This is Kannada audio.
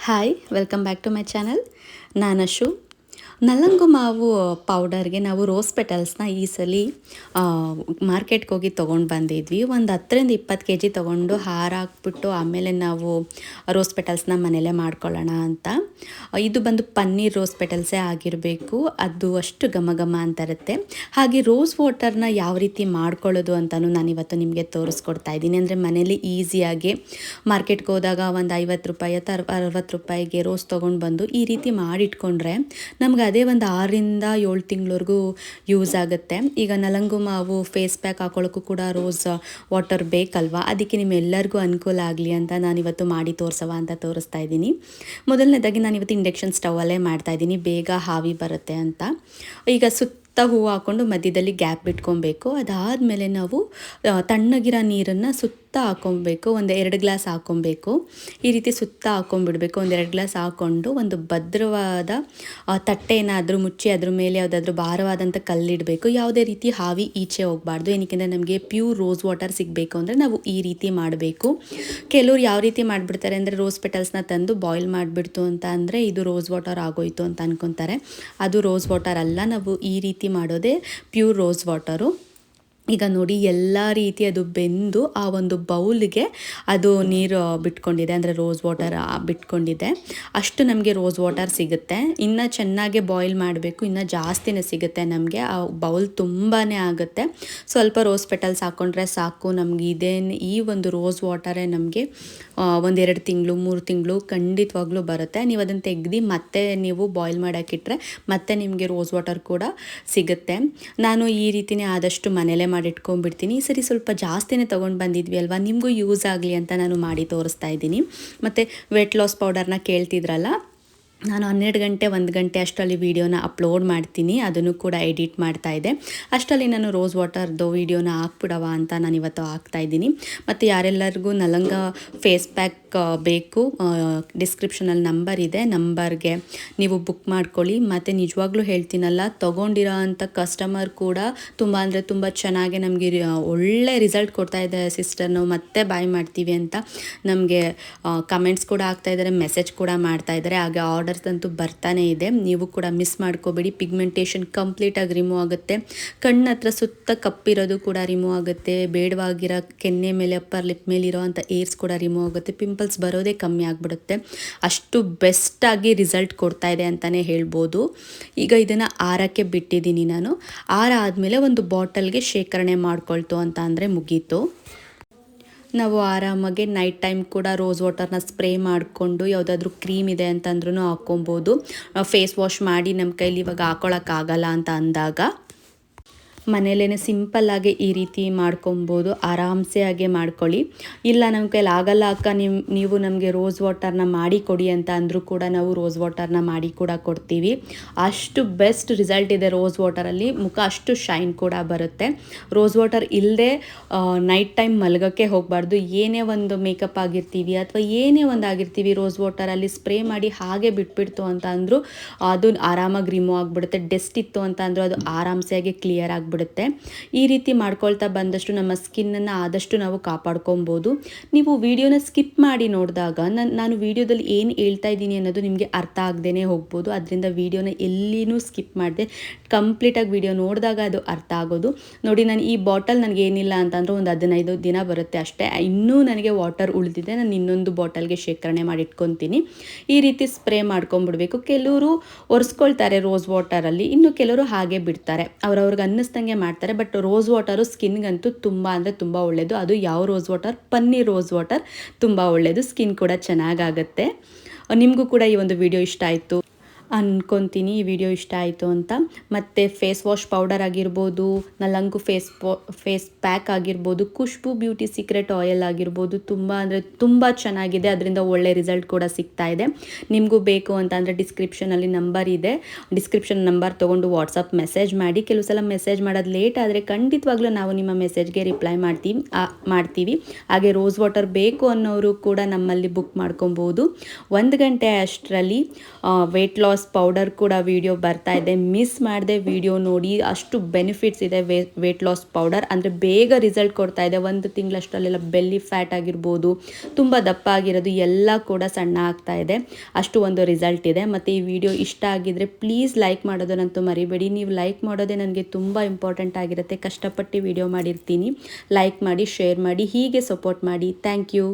Hi welcome back to my channel నానషు ನಲಂಗು ಮಾವು ಪೌಡರ್ಗೆ ನಾವು ರೋಸ್ ಪೆಟಲ್ಸ್ನ ಈ ಸಲ ಮಾರ್ಕೆಟ್ಗೆ ಹೋಗಿ ತೊಗೊಂಡು ಬಂದಿದ್ವಿ. ಒಂದು ಹತ್ತರಿಂದ ಇಪ್ಪತ್ತು ಕೆ ಜಿ ತೊಗೊಂಡು ಹಾರ ಹಾಕ್ಬಿಟ್ಟು ಆಮೇಲೆ ನಾವು ರೋಸ್ ಪೆಟಲ್ಸ್ನ ಮನೇಲೇ ಮಾಡ್ಕೊಳ್ಳೋಣ ಅಂತ. ಇದು ಬಂದು ಪನ್ನೀರ್ ರೋಸ್ ಪೆಟಲ್ಸೇ ಆಗಿರಬೇಕು. ಅದು ಅಷ್ಟು ಘಮ ಘಮ ಅಂತ ಇರುತ್ತೆ. ಹಾಗೆ ರೋಸ್ ವಾಟರ್ನ ಯಾವ ರೀತಿ ಮಾಡ್ಕೊಳ್ಳೋದು ಅಂತಲೂ ನಾನು ಇವತ್ತು ನಿಮಗೆ ತೋರಿಸ್ಕೊಡ್ತಾ ಇದ್ದೀನಿ. ಅಂದರೆ ಮನೇಲಿ ಈಸಿಯಾಗಿ ಮಾರ್ಕೆಟ್ಗೆ ಹೋದಾಗ ಒಂದು ಐವತ್ತು ರೂಪಾಯಿ ಅಥವಾ ಅರವತ್ತು ರೂಪಾಯಿಗೆ ರೋಸ್ ತೊಗೊಂಡು ಬಂದು ಈ ರೀತಿ ಮಾಡಿಟ್ಕೊಂಡ್ರೆ ನಮ್ಗೆ ಅದೇ ಒಂದು ಆರರಿಂದ ಏಳು ತಿಂಗಳವರೆಗೂ ಯೂಸ್ ಆಗುತ್ತೆ. ಈಗ ನಲಂಗು ಮಾವು ಫೇಸ್ ಪ್ಯಾಕ್ ಹಾಕೊಳ್ಳೋಕ್ಕೂ ಕೂಡ ರೋಸ್ ವಾಟರ್ ಬೇಕಲ್ವಾ? ಅದಕ್ಕೆ ನಿಮ್ಮೆಲ್ಲರಿಗೂ ಅನುಕೂಲ ಆಗಲಿ ಅಂತ ನಾನು ಇವತ್ತು ಮಾಡಿ ತೋರಿಸವ ಅಂತ ತೋರಿಸ್ತಾ ಇದ್ದೀನಿ. ಮೊದಲನೇದಾಗಿ ನಾನು ಇವತ್ತು ಇಂಡಕ್ಷನ್ ಸ್ಟವಲ್ಲೇ ಮಾಡ್ತಾ ಇದ್ದೀನಿ. ಬೇಗ ಹಾವಿ ಬರುತ್ತೆ ಅಂತ. ಈಗ ಸುತ್ತ ಹೂವು ಹಾಕ್ಕೊಂಡು ಮಧ್ಯದಲ್ಲಿ ಗ್ಯಾಪ್ ಬಿಟ್ಕೊಬೇಕು ಅದಾದಮೇಲೆ ನಾವು ತಣ್ಣಗಿರೋ ನೀರನ್ನು ಸುತ್ತ ಹಾಕ್ಕೊಬೇಕು ಒಂದು ಎರಡು ಗ್ಲಾಸ್ ಹಾಕ್ಕೊಬೇಕು ಈ ರೀತಿ ಸುತ್ತ ಹಾಕ್ಕೊಂಬಿಡ್ಬೇಕು ಒಂದು ಎರಡು ಗ್ಲಾಸ್ ಹಾಕ್ಕೊಂಡು ಒಂದು ಭದ್ರವಾದ ತಟ್ಟೆನಾದರೂ ಮುಚ್ಚಿ ಅದ್ರ ಮೇಲೆ ಯಾವುದಾದ್ರೂ ಭಾರವಾದಂಥ ಕಲ್ಲಿಡಬೇಕು. ಯಾವುದೇ ರೀತಿ ಹಾವಿ ಈಚೆ ಹೋಗಬಾರ್ದು. ಏನಕ್ಕೆಂದರೆ ನಮಗೆ ಪ್ಯೂರ್ ರೋಸ್ ವಾಟರ್ ಸಿಗಬೇಕು ಅಂದರೆ ನಾವು ಈ ರೀತಿ ಮಾಡಬೇಕು. ಕೆಲವ್ರು ಯಾವ ರೀತಿ ಮಾಡಿಬಿಡ್ತಾರೆ ಅಂದರೆ ರೋಸ್ ಪೆಟಲ್ಸ್ನ ತಂದು ಬಾಯ್ಲ್ ಮಾಡಿಬಿಡ್ತು ಅಂತ ಅಂದರೆ ಇದು ರೋಸ್ ವಾಟರ್ ಆಗೋಯ್ತು ಅಂತ ಅನ್ಕೊತಾರೆ. ಅದು ರೋಸ್ ವಾಟರ್ ಅಲ್ಲ, ನಾವು ಈ ರೀತಿ ಮಾಡೋದೇ ಪ್ಯೂರ್ ರೋಸ್ ವಾಟರು. ಈಗ ನೋಡಿ ಎಲ್ಲ ರೀತಿ ಅದು ಬೆಂದು ಆ ಒಂದು ಬೌಲ್ಗೆ ಅದು ನೀರು ಬಿಟ್ಕೊಂಡಿದೆ, ಅಂದರೆ ರೋಸ್ ವಾಟರ್ ಬಿಟ್ಕೊಂಡಿದೆ. ಅಷ್ಟು ನಮಗೆ ರೋಸ್ ವಾಟರ್ ಸಿಗುತ್ತೆ. ಇನ್ನು ಚೆನ್ನಾಗಿ ಬಾಯ್ಲ್ ಮಾಡಬೇಕು, ಇನ್ನು ಜಾಸ್ತಿನೇ ಸಿಗುತ್ತೆ ನಮಗೆ. ಆ ಬೌಲ್ ತುಂಬಾ ಆಗುತ್ತೆ. ಸ್ವಲ್ಪ ರೋಸ್ ಪೆಟಲ್ಸ್ ಹಾಕ್ಕೊಂಡ್ರೆ ಸಾಕು, ನಮ್ಗೆ ಇದೇನು ಈ ಒಂದು ರೋಸ್ ವಾಟರೇ ನಮಗೆ ಒಂದೆರಡು ತಿಂಗಳು, ಮೂರು ತಿಂಗಳು ಖಂಡಿತವಾಗ್ಲೂ ಬರುತ್ತೆ. ನೀವು ಅದನ್ನು ತೆಗ್ದು ಮತ್ತೆ ನೀವು ಬಾಯ್ಲ್ ಮಾಡೋಕ್ಕಿಟ್ರೆ ಮತ್ತೆ ನಿಮಗೆ ರೋಸ್ ವಾಟರ್ ಕೂಡ ಸಿಗುತ್ತೆ. ನಾನು ಈ ರೀತಿನೇ ಆದಷ್ಟು ಮನೇಲೇ ಮಾಡಿಟ್ಕೊಂಡ್ಬಿಡ್ತೀನಿ. ಈ ಸರಿ, ಸ್ವಲ್ಪ ಜಾಸ್ತಿನೇ ತೊಗೊಂಡು ಬಂದಿದ್ವಿ ಅಲ್ವಾ? ನಿಮಗೂ ಯೂಸ್ ಆಗಲಿ ಅಂತ ನಾನು ಮಾಡಿ ತೋರಿಸ್ತಾ ಇದ್ದೀನಿ. ಮತ್ತು ವೆಟ್ ಲಾಸ್ ಪೌಡರ್ನ ಕೇಳ್ತಿದ್ರಲ್ಲ? ನಾನು ಹನ್ನೆರಡು ಗಂಟೆ, ಒಂದು ಗಂಟೆ ಅಷ್ಟರಲ್ಲಿ ವೀಡಿಯೋನ ಅಪ್ಲೋಡ್ ಮಾಡ್ತೀನಿ. ಅದನ್ನು ಕೂಡ ಎಡಿಟ್ ಮಾಡ್ತಾ ಇದ್ದೆ. ಅಷ್ಟರಲ್ಲಿ ನಾನು ರೋಸ್ ವಾಟರ್ದು ವೀಡಿಯೋನ ಹಾಕ್ಬಿಡವ ಅಂತ ನಾನು ಇವತ್ತು ಹಾಕ್ತಾ ಇದ್ದೀನಿ. ಮತ್ತು ಯಾರೆಲ್ಲರಿಗೂ ನಲಂಗ ಫೇಸ್ ಪ್ಯಾಕ್ ಬೇಕು ಡಿಸ್ಕ್ರಿಪ್ಷನಲ್ಲಿ ನಂಬರ್ ಇದೆ. ನಂಬರ್ಗೆ ನೀವು ಬುಕ್ ಮಾಡ್ಕೊಳ್ಳಿ. ಮತ್ತು ನಿಜವಾಗ್ಲೂ ಹೇಳ್ತೀನಲ್ಲ, ತೊಗೊಂಡಿರೋ ಅಂಥ ಕಸ್ಟಮರ್ ಕೂಡ ತುಂಬ ಅಂದರೆ ತುಂಬ ಚೆನ್ನಾಗಿ ನಮಗೆ ಒಳ್ಳೆ ರಿಸಲ್ಟ್ ಕೊಡ್ತಾ ಇದೆ ಸಿಸ್ಟರ್ ಮತ್ತೆ ಬಾಯ್ ಮಾಡ್ತೀವಿ ಅಂತ ನಮಗೆ ಕಮೆಂಟ್ಸ್ ಕೂಡ ಆಗ್ತಾ ಇದ್ದಾರೆ, ಮೆಸೇಜ್ ಕೂಡ ಮಾಡ್ತಾ ಇದ್ದಾರೆ. ಹಾಗೆ ಆರ್ಡರ್ಸ್ ಅಂತೂ ಬರ್ತಾನೆ ಇದೆ. ನೀವು ಕೂಡ ಮಿಸ್ ಮಾಡ್ಕೋಬೇಡಿ. ಪಿಗ್ಮೆಂಟೇಷನ್ ಕಂಪ್ಲೀಟಾಗಿ ರಿಮೂವ್ ಆಗುತ್ತೆ. ಕಣ್ಣ ಹತ್ರ ಸುತ್ತ ಕಪ್ಪಿರೋದು ಕೂಡ ರಿಮೂವ್ ಆಗುತ್ತೆ. ಬೇಡವಾಗಿರೋ ಕೆನ್ನೆ ಮೇಲೆ ಅಪ್ಪರ್ ಲಿಪ್ ಮೇಲೆ ಅಂಥ ಏರ್ಸ್ ಕೂಡ ರಿಮೂವ್ ಆಗುತ್ತೆ. ಪಿಂಪಲ್ಸ್ ಬರೋದೇ ಕಮ್ಮಿ ಆಗಿಬಿಡುತ್ತೆ. ಅಷ್ಟು ಬೆಸ್ಟಾಗಿ ರಿಸಲ್ಟ್ ಕೊಡ್ತಾ ಇದೆ ಅಂತಲೇ ಹೇಳ್ಬೋದು. ಈಗ ಇದನ್ನು ಆರಕ್ಕೆ ಬಿಟ್ಟಿದ್ದೀನಿ ನಾನು. ಆರ ಆದಮೇಲೆ ಒಂದು ಬಾಟಲ್ಗೆ ಶೇಖರಣೆ ಮಾಡ್ಕೊಳ್ತು ಅಂತ ಅಂದರೆ ಮುಗೀತು. ನಾವು ಆರಾಮಾಗಿ ನೈಟ್ ಟೈಮ್ ಕೂಡ ರೋಸ್ ವಾಟರ್ನ ಸ್ಪ್ರೇ ಮಾಡಿಕೊಂಡು ಯಾವುದಾದ್ರೂ ಕ್ರೀಮ್ ಇದೆ ಅಂತಂದ್ರೂ ಹಾಕ್ಕೊಬೋದು. ಫೇಸ್ ವಾಶ್ ಮಾಡಿ ನಮ್ಮ ಕೈಲಿ ಇವಾಗ ಹಾಕೊಳಕ್ಕಾಗಲ್ಲ ಅಂತ ಅಂದಾಗ. ಮನೇಲೇ ಸಿಂಪಲ್ಲಾಗಿ ಈ ರೀತಿ ಮಾಡ್ಕೊಬೋದು, ಆರಾಮ್ಸೆ ಆಗಿ ಮಾಡ್ಕೊಳ್ಳಿ. ಇಲ್ಲ ನಮ್ಮ ಕೈಲಿ ಆಗಲ್ಲ ಅಕ್ಕ ನಿಮ್ಮ ನೀವು ನಮಗೆ ರೋಸ್ ವಾಟರ್ನ ಮಾಡಿ ಕೊಡಿ ಅಂತ ಅಂದರೂ ಕೂಡ ನಾವು ರೋಸ್ ವಾಟರ್ನ ಮಾಡಿ ಕೂಡ ಕೊಡ್ತೀವಿ. ಅಷ್ಟು ಬೆಸ್ಟ್ ರಿಸಲ್ಟ್ ಇದೆ ರೋಸ್ ವಾಟರಲ್ಲಿ ಮುಖ ಅಷ್ಟು ಶೈನ್ ಕೂಡ ಬರುತ್ತೆ. ರೋಸ್ ವಾಟರ್ ಇಲ್ಲದೆ ನೈಟ್ ಟೈಮ್ ಮಲಗೋಕ್ಕೆ ಹೋಗಬಾರ್ದು. ಏನೇ ಒಂದು ಮೇಕಪ್ ಆಗಿರ್ತೀವಿ ಅಥವಾ ಏನೇ ಒಂದು ಆಗಿರ್ತೀವಿ ರೋಸ್ ವಾಟರಲ್ಲಿ ಸ್ಪ್ರೇ ಮಾಡಿ ಹಾಗೆ ಬಿಟ್ಬಿಡ್ತು ಅಂತ ಅಂದರೂ ಅದು ಆರಾಮಾಗಿ ರಿಮೂವ್ ಆಗಿಬಿಡುತ್ತೆ. ಡೆಸ್ಟ್ ಇತ್ತು ಅಂತ ಅಂದರೂ ಅದು ಆರಾಮ್ಸೆಯಾಗಿ ಕ್ಲಿಯರ್ ಆಗಿಬಿಡುತ್ತೆ. ಈ ರೀತಿ ಮಾಡ್ಕೊಳ್ತಾ ಬಂದಷ್ಟು ನಮ್ಮ ಸ್ಕಿನ್ನನ್ನು ಆದಷ್ಟು ನಾವು ಕಾಪಾಡ್ಕೊಬೋದು ನೀವು ವಿಡಿಯೋನ ಸ್ಕಿಪ್ ಮಾಡಿ ನೋಡಿದಾಗ ನಾನು ನಾನು ವಿಡಿಯೋದಲ್ಲಿ ಏನು ಹೇಳ್ತಾ ಇದ್ದೀನಿ ಅನ್ನೋದು ನಿಮಗೆ ಅರ್ಥ ಆಗದೇ ಹೋಗ್ಬೋದು. ಅದರಿಂದ ವಿಡಿಯೋನ ಎಲ್ಲಿನೂ ಸ್ಕಿಪ್ ಮಾಡಿದೆ ಕಂಪ್ಲೀಟಾಗಿ ವಿಡಿಯೋ ನೋಡಿದಾಗ ಅದು ಅರ್ಥ ಆಗೋದು. ನೋಡಿ, ನಾನು ಈ ಬಾಟಲ್ ನನಗೆ ಏನಿಲ್ಲ ಅಂತಂದ್ರೆ ಒಂದು ಹದಿನೈದು ದಿನ ಬರುತ್ತೆ ಅಷ್ಟೇ. ಇನ್ನೂ ನನಗೆ ವಾಟರ್ ಉಳಿದಿದೆ. ನಾನು ಇನ್ನೊಂದು ಬಾಟಲ್ಗೆ ಶೇಖರಣೆ ಮಾಡಿ ಇಟ್ಕೊತೀನಿ. ಈ ರೀತಿ ಸ್ಪ್ರೇ ಮಾಡ್ಕೊಂಡ್ಬಿಡ್ಬೇಕು ಕೆಲವರು ಒರೆಸ್ಕೊಳ್ತಾರೆ ರೋಸ್ ವಾಟರಲ್ಲಿ. ಇನ್ನು ಕೆಲವರು ಹಾಗೆ ಬಿಡ್ತಾರೆ. ಅವ್ರವ್ರಿಗೆ ಅನ್ನಿಸ್ದಂಗೆ ಮಾಡ್ತಾರೆ ಬಟ್ ರೋಸ್ ವಾಟರು ಸ್ಕಿನ್ಗಂತೂ ತುಂಬ ಅಂದರೆ ತುಂಬ ಒಳ್ಳೆಯದು ಅದು ಯಾವ ರೋಸ್ ವಾಟರ್ ಪನ್ನೀರ್ ರೋಸ್ ವಾಟರ್ ತುಂಬ ಒಳ್ಳೆಯದು ಸ್ಕಿನ್ ಕೂಡ ಚೆನ್ನಾಗಾಗತ್ತೆ. ನಿಮಗೂ ಕೂಡ ಈ ಒಂದು ವಿಡಿಯೋ ಇಷ್ಟ ಆಯಿತು. ಅನ್ಕೊತೀನಿ, ಈ ವಿಡಿಯೋ ಇಷ್ಟ ಆಯಿತು ಅಂತ. ಮತ್ತು ಫೇಸ್ ವಾಶ್ ಪೌಡರ್ ಆಗಿರ್ಬೋದು ನಲ್ಲಂಗು ಫೇಸ್ ಫೇಸ್ ಪ್ಯಾಕ್ ಆಗಿರ್ಬೋದು, ಖುಷ್ಬು ಬ್ಯೂಟಿ ಸೀಕ್ರೆಟ್ ಆಯಿಲ್ ಆಗಿರ್ಬೋದು, ತುಂಬ ಅಂದರೆ ತುಂಬ ಚೆನ್ನಾಗಿದೆ. ಅದರಿಂದ ಒಳ್ಳೆ ರಿಸಲ್ಟ್ ಕೂಡ ಸಿಗ್ತಾ ಇದೆ. ನಿಮಗೂ ಬೇಕು ಅಂತ ಅಂದರೆ ಡಿಸ್ಕ್ರಿಪ್ಷನಲ್ಲಿ ನಂಬರ್ ಇದೆ. ಡಿಸ್ಕ್ರಿಪ್ಷನ್ ನಂಬರ್ ತೊಗೊಂಡು ವಾಟ್ಸಪ್ ಮೆಸೇಜ್ ಮಾಡಿ. ಕೆಲವು ಸಲ ಮೆಸೇಜ್ ಮಾಡೋದು ಲೇಟ್ ಆದರೆ ಖಂಡಿತವಾಗ್ಲೂ ನಾವು ನಿಮ್ಮ ಮೆಸೇಜ್ಗೆ ರಿಪ್ಲೈ ಮಾಡ್ತೀವಿ ಮಾಡ್ತೀವಿ. ಹಾಗೆ ರೋಸ್ ವಾಟರ್ ಬೇಕು ಅನ್ನೋರು ಕೂಡ ನಮ್ಮಲ್ಲಿ ಬುಕ್ ಮಾಡ್ಕೊಬೋದು. ಒಂದು ಗಂಟೆ ಅಷ್ಟರಲ್ಲಿ ವೆಯ್ಟ್ ಲಾಸ್ ಪೌಡರ್ ಕೂಡ ವಿಡಿಯೋ ಬರ್ತಾ ಇದೆ. ಮಿಸ್ ಮಾಡದೆ ವಿಡಿಯೋ ನೋಡಿ ಅಷ್ಟು ಬೆನಿಫಿಟ್ಸ್ ಇದೆ ವೇಟ್ ಲಾಸ್ ಪೌಡರ್. ಅಂದರೆ ಬೇಗ ರಿಸಲ್ಟ್ ಕೊಡ್ತಾ ಇದೆ. ಒಂದು ತಿಂಗಳಷ್ಟರಲ್ಲೆಲ್ಲ ಬೆಲ್ಲಿ ಫ್ಯಾಟ್ ಆಗಿರ್ಬೋದು, ತುಂಬ ದಪ್ಪ ಆಗಿರೋದು ಎಲ್ಲ ಕೂಡ ಸಣ್ಣ ಆಗ್ತಾ ಇದೆ. ಅಷ್ಟು ಒಂದು ರಿಸಲ್ಟ್ ಇದೆ. ಮತ್ತು ಈ ವಿಡಿಯೋ ಇಷ್ಟ ಆಗಿದ್ರೆ ಪ್ಲೀಸ್ ಲೈಕ್ ಮಾಡೋದನ್ನಂತೂ ಮರಿಬೇಡಿ. ನೀವು ಲೈಕ್ ಮಾಡೋದೇ ನನಗೆ ತುಂಬ ಇಂಪಾರ್ಟೆಂಟ್ ಆಗಿರುತ್ತೆ. ಕಷ್ಟಪಟ್ಟು ವಿಡಿಯೋ ಮಾಡಿರ್ತೀನಿ. ಲೈಕ್ ಮಾಡಿ ಶೇರ್ ಮಾಡಿ, ಹೀಗೆ ಸಪೋರ್ಟ್ ಮಾಡಿ. Thank you